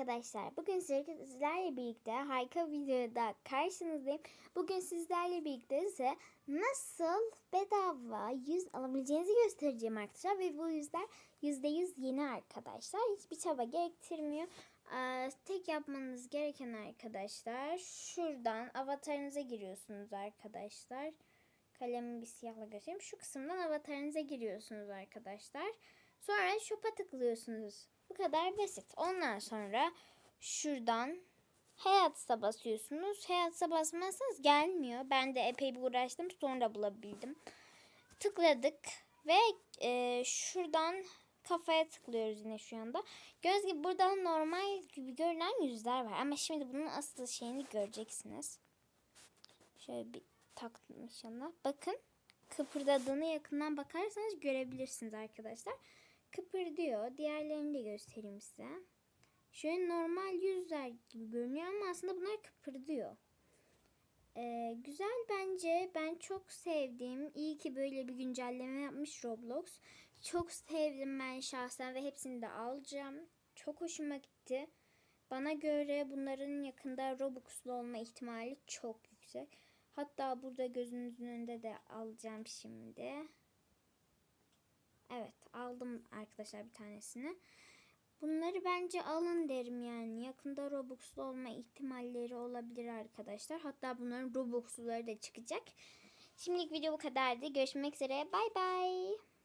arkadaşlar. Bugün sizlerle birlikte harika videoda karşınızdayım. Bugün sizlerle birlikte size nasıl bedava yüz alabileceğinizi göstereceğim arkadaşlar. Ve bu yüzler %100 yeni arkadaşlar. Hiçbir çaba gerektirmiyor. Ee, tek yapmanız gereken arkadaşlar şuradan avatarınıza giriyorsunuz arkadaşlar. Kalemi bir siyahla göstereyim. Şu kısımdan avatarınıza giriyorsunuz arkadaşlar. Sonra shop'a tıklıyorsunuz. Bu kadar basit. Ondan sonra şuradan Hayatsa basıyorsunuz. Hayatsa basmazsanız gelmiyor. Ben de epey bir uğraştım. Sonra bulabildim. Tıkladık ve e, şuradan kafaya tıklıyoruz yine şu anda. Göz gibi buradan normal gibi görünen yüzler var. Ama şimdi bunun asıl şeyini göreceksiniz. Şöyle bir taktım inşallah. Bakın kıpırdadığını yakından bakarsanız görebilirsiniz arkadaşlar. Kıpırdıyor. Diğerlerini de göstereyim size. Şöyle normal yüzler gibi görünüyor ama aslında bunlar kıpırdıyor. Ee, güzel bence. Ben çok sevdim. İyi ki böyle bir güncelleme yapmış Roblox. Çok sevdim ben şahsen ve hepsini de alacağım. Çok hoşuma gitti. Bana göre bunların yakında Robux'lu olma ihtimali çok yüksek. Hatta burada gözünüzün önünde de alacağım şimdi. Evet aldım arkadaşlar bir tanesini. Bunları bence alın derim yani. Yakında Robux'lu olma ihtimalleri olabilir arkadaşlar. Hatta bunların Robux'luları da çıkacak. Şimdilik video bu kadardı. Görüşmek üzere. Bay bay.